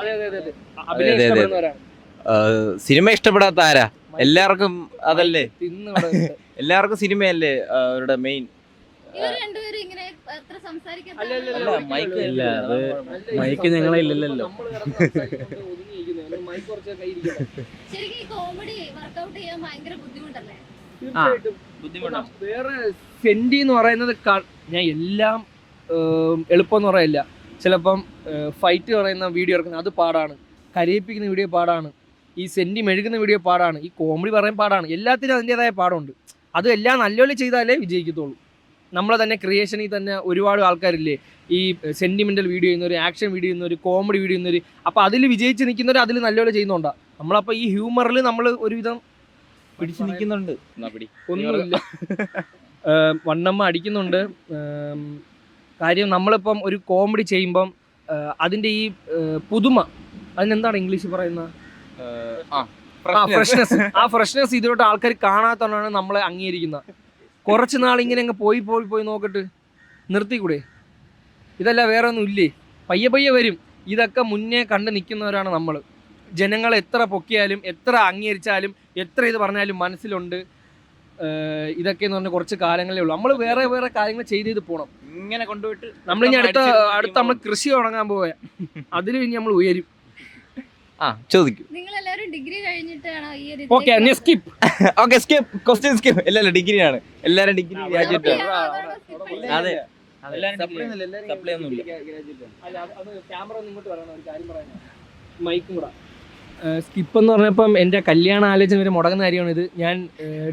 അതെ അതെ അതെ സിനിമ ഇഷ്ടപ്പെടാത്ത ആരാ? എല്ലാവർക്കും അതല്ലേ? എല്ലാവർക്കും സിനിമയല്ലേ അവരുടെ മെയിൻ മൈക്ക് ഇല്ല, മൈക്ക് ഞങ്ങളെ ഇല്ലല്ലോ. വേറെ സെന്റി എന്ന് പറയുന്നത് ഞാൻ എല്ലാം എളുപ്പം എന്ന് പറയില്ല. ചിലപ്പം ഫൈറ്റ് പറയുന്ന വീഡിയോ ഇറക്കുന്ന അത് പാടാണ്. കരയിപ്പിക്കുന്ന വീഡിയോ പാടാണ്. ഈ സെന്റി മെഴുകുന്ന വീഡിയോ പാടാണ്. ഈ കോമഡി പറയാൻ പാടാണ്. എല്ലാത്തിനും അതിന്റെതായ പാടുണ്ട്. അത് എല്ലാം നല്ലപോലെ ചെയ്താലേ വിജയിക്കത്തുള്ളൂ. നമ്മളെ തന്നെ ക്രിയേഷനിൽ തന്നെ ഒരുപാട് ആൾക്കാരില്ലേ ഈ സെന്റിമെന്റൽ വീഡിയോ ചെയ്യുന്നവർ ആക്ഷൻ വീഡിയോ ചെയ്യുന്നവർ കോമഡി വീഡിയോ ചെയ്യുന്നവർ അപ്പോൾ അതിൽ വിജയിച്ച് നിൽക്കുന്നവർ അതിൽ നല്ലപോലെ ചെയ്യുന്നുണ്ടാ. നമ്മളപ്പോൾ ഈ ഹ്യൂമറിൽ നമ്മൾ ഒരുവിധം പിടിച്ചു നിൽക്കുന്നുണ്ട്. ഒന്നുമില്ല. വണ്ണമ്മ അടിക്കുന്നുണ്ട്. കാര്യം നമ്മളിപ്പം ഒരു കോമഡി ചെയ്യുമ്പം അതിന്റെ അതിന്റെ ഈ പുതുമ അതിനെന്താണ് ഇംഗ്ലീഷ് പറയുന്നത് ആ, ഫ്രഷ്നെസ് ആ ഫ്രഷ്നെസ് ഇതിലോട്ട് ആൾക്കാർ കാണാത്തതാണ് നമ്മളെ അംഗീകരിക്കുന്നത്. കുറച്ച് നാൾ ഇങ്ങനെ അങ്ങ് പോയി പോയി പോയി നോക്കിട്ട് നിർത്തിക്കൂടെ? ഇതല്ല വേറെ ഒന്നും ഇല്ലേ? പയ്യെ പയ്യെ വരും. ഇതൊക്കെ മുന്നേ കണ്ട് നിൽക്കുന്നവരാണ് നമ്മൾ ജനങ്ങൾ എത്ര പൊക്കിയാലും എത്ര അംഗീകരിച്ചാലും എത്ര ഇത് പറഞ്ഞാലും മനസ്സിലുണ്ട്. ഇതൊക്കെ എന്ന് പറഞ്ഞാൽ കുറച്ച് കാലങ്ങളേ ഉള്ളൂ. നമ്മൾ വേറെ വേറെ കാര്യങ്ങൾ ചെയ്ത് ചെയ്ത് പോകണം ഇങ്ങനെ കൊണ്ടുപോയിട്ട് നമ്മൾ ഇനി അടുത്ത അടുത്ത നമ്മൾ കൃഷി തുടങ്ങാൻ പോയ അതിൽ ഇനി നമ്മൾ ഉയരും. ആ ചോദിക്കും. നിങ്ങൾ എല്ലാവരും ഡിഗ്രി കഴിഞ്ഞിട്ടാണോ ഈ ഒരു okay skip okay skip question skip എല്ലാവരും ഡിഗ്രിയാണ്. എല്ലാവരും ഡിഗ്രി ഗ്രാജുവേറ്റ് അതെ. സപ്ലൈ ഒന്നുമില്ല. അല്ല അത് അത് ക്യാമറ ഒന്ന് ഇങ്ങോട്ട് വരണം ഒരു കാര്യം പറയാനാ മൈക്കും കൂടെ. സ്കിപ്പ് എന്ന് പറഞ്ഞപ്പം എന്റെ കല്യാണ ആലോചന വരെ മുടങ്ങുന്ന കാര്യമാണ് ഇത്. ഞാൻ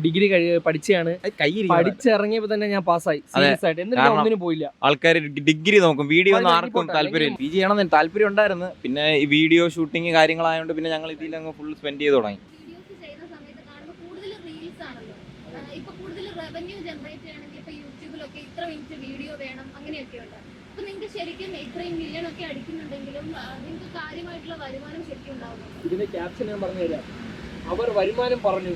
ഡിഗ്രി പഠിച്ചാണ് പഠിച്ചതാണ് പഠിച്ചിറങ്ങിയപ്പോൾ തന്നെ ഞാൻ പാസ്സായി. സീരിയസ് ആയിട്ട്. എന്നിട്ട് ഒന്നിനും പോയില്ല. ആൾക്കാർ ഡിഗ്രി നോക്കും. വീഡിയോ ഒന്നും ആർക്കും താല്പര്യം പി ജി ചെയ്യണം താല്പര്യം ഉണ്ടായിരുന്നു. പിന്നെ ഈ വീഡിയോ ഷൂട്ടിങ് കാര്യങ്ങളായതുകൊണ്ട് പിന്നെ ഞങ്ങൾ ഇതിൽ അങ്ങ് ഫുൾ സ്പെൻഡ് ചെയ്ത് തുടങ്ങി. വീഡിയോസ് ചെയ്യുന്ന സമയത്ത് കാണുമ്പോൾ കൂടുതൽ റീൽസ് ആണല്ലോ. ആ, ഇപ്പൊ കൂടുതൽ റവന്യൂ ജനറേറ്റ് ചെയ്യണമെങ്കിൽ ഇപ്പൊ യൂട്യൂബിലൊക്കെ ഇത്ര മിനിറ്റ് വീഡിയോ വേണം അങ്ങനെയൊക്കെ ഉണ്ട്. അപ്പൊ നിങ്ങൾക്ക് ശരിക്കും ഇത്രയും മില്യൺ ഒക്കെ അടിക്കുന്നുണ്ടെങ്കിലും നിങ്ങൾക്ക് കാര്യമായിട്ടുള്ള വരുമാനം ശരിക്കും ഉണ്ടാവുന്നു ഇതിന്റെ ക്യാപ്ഷൻ ഞാൻ പറഞ്ഞു തരാം. അവർ വരുമാനം പറഞ്ഞു.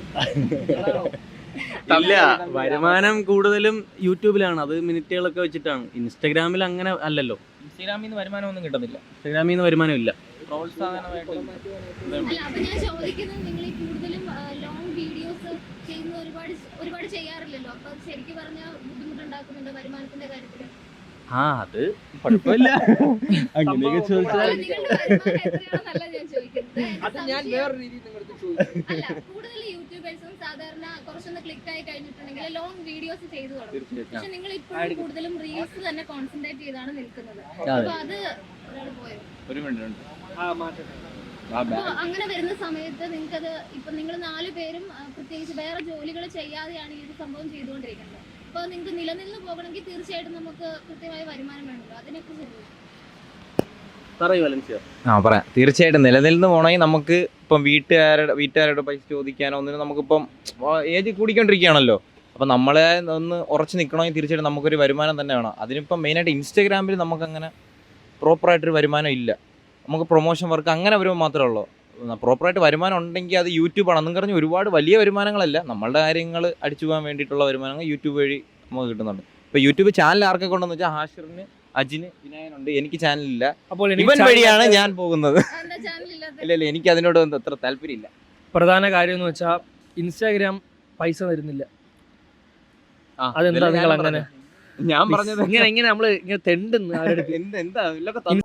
ഇല്ല വരുമാനം കൂടുതലും യൂട്യൂബിലാണ്. അത് മിനിറ്റുകളൊക്കെ വെച്ചിട്ടാണ്. ഇൻസ്റ്റാഗ്രാമിൽ അങ്ങനെ അല്ലല്ലോ. ഇൻസ്റ്റാഗ്രാമിൽ നിന്ന് വരുമാനം ഒന്നും കിട്ടുന്നില്ല. ഇൻസ്റ്റാഗ്രാമിൽ നിന്ന് വരുമാനം ഇല്ല. പ്രോത്സാഹനമായിട്ട് ഞാൻ ചോദിക്കുന്നത് നിങ്ങൾ കൂടുതലും ലോങ് വീഡിയോസ് ചെയ്യുന്ന ഒരുപാട് ഒരുപാട് ചെയ്യാറില്ലല്ലോ? അപ്പൊ അത് ശരിക്കും പറഞ്ഞാൽ ബുദ്ധിമുട്ടുണ്ടാക്കുന്നുണ്ട് വരുമാനത്തിന്റെ കാര്യത്തിൽ ആ അത് കുഴപ്പമില്ല. അങ്ങനെയൊക്കെ ചോദിച്ചാൽ അത് ഞാൻ വേറെ രീതിയിൽ അല്ല കൂടുതൽ യൂട്യൂബേഴ്സും സാധാരണ കുറച്ചൊന്ന് ക്ലിക്ക് ആയി കഴിഞ്ഞിട്ടുണ്ടെങ്കിൽ ലോങ് വീഡിയോസ് ചെയ്തു തുടങ്ങും. പക്ഷെ നിങ്ങൾ ഇപ്പോഴും കൂടുതലും റീൽസ് തന്നെ കോൺസെൻട്രേറ്റ് ചെയ്താണ് നിൽക്കുന്നത്. അപ്പൊ അത് ഒരാൾ പോയോ? ഒരു മിനിറ്റ് ആ മാറ്റം അപ്പൊ അങ്ങനെ വരുന്ന സമയത്ത് നിങ്ങൾക്കത് ഇപ്പൊ നിങ്ങൾ നാല് പേരും ആ, പ്രത്യേകിച്ച് വേറെ ജോലികൾ ചെയ്യാതെയാണ് ഈ ഒരു സംഭവം ചെയ്തുകൊണ്ടിരിക്കുന്നത്. അപ്പൊ നിങ്ങൾക്ക് നിലനിന്ന് പോകണമെങ്കിൽ തീർച്ചയായിട്ടും നമുക്ക് കൃത്യമായ വരുമാനം വേണമല്ലോ. അതിനൊക്കെ? പറയൂ വലൻസിയ ആ പറയാം. തീർച്ചയായിട്ടും നിലനിന്ന് പോകണമെങ്കിൽ നമുക്ക് ഇപ്പം വീട്ടുകാരുടെ വീട്ടുകാരുടെ പൈസ ചോദിക്കാനോ ഒന്നിനും നമുക്കിപ്പം ഏജ് കൂടിക്കൊണ്ടിരിക്കുകയാണല്ലോ. അപ്പം നമ്മളെ ഒന്ന് ഉറച്ചു നിൽക്കണമെങ്കിൽ തീർച്ചയായിട്ടും നമുക്കൊരു വരുമാനം തന്നെ വേണം. അതിനിപ്പം മെയിനായിട്ട് ഇൻസ്റ്റാഗ്രാമിൽ നമുക്കങ്ങനെ പ്രോപ്പറായിട്ടൊരു വരുമാനം ഇല്ല. നമുക്ക് പ്രൊമോഷൻ വർക്ക് അങ്ങനെ വരുമ്പോൾ മാത്രമേ ഉള്ളൂ. പ്രോപ്പറായിട്ട് വരുമാനം ഉണ്ടെങ്കിൽ അത് യൂട്യൂബാണ് അന്നും പറഞ്ഞ് ഒരുപാട് വലിയ വരുമാനങ്ങളല്ല. നമ്മളുടെ കാര്യങ്ങൾ അടിച്ചു പോകാൻ വേണ്ടിയിട്ടുള്ള വരുമാനങ്ങൾ യൂട്യൂബ് വഴി നമുക്ക് കിട്ടുന്നുണ്ട്. ഇപ്പോൾ യൂട്യൂബ് ചാനൽ ആർക്കൊക്കെ ഉണ്ടെന്ന് വെച്ചാൽ ഹാഷിറിന് അജിന് വിനായനുണ്ട് എനിക്ക് ചാനലില്ല അപ്പോൾ ഇവൻ വഴിയാണ് ഞാൻ പോകുന്നത്. ഇല്ല ഇല്ല എനിക്ക് അതിനോട് അത്ര താല്പര്യമില്ല. പ്രധാന കാര്യം എന്ന് വെച്ചാൽ ഇൻസ്റ്റാഗ്രാം പൈസ തരുന്നില്ല. അതെന്താ നിങ്ങൾ ഞാൻ അങ്ങനെ? പറഞ്ഞത്. ഞാൻ പറഞ്ഞത് ഇങ്ങനെ ഇങ്ങനെ നമ്മൾ ഇങ്ങനെ തെണ്ടുന്നു എന്ത് എന്താ? ഇതിലൊക്കെ തന്നു.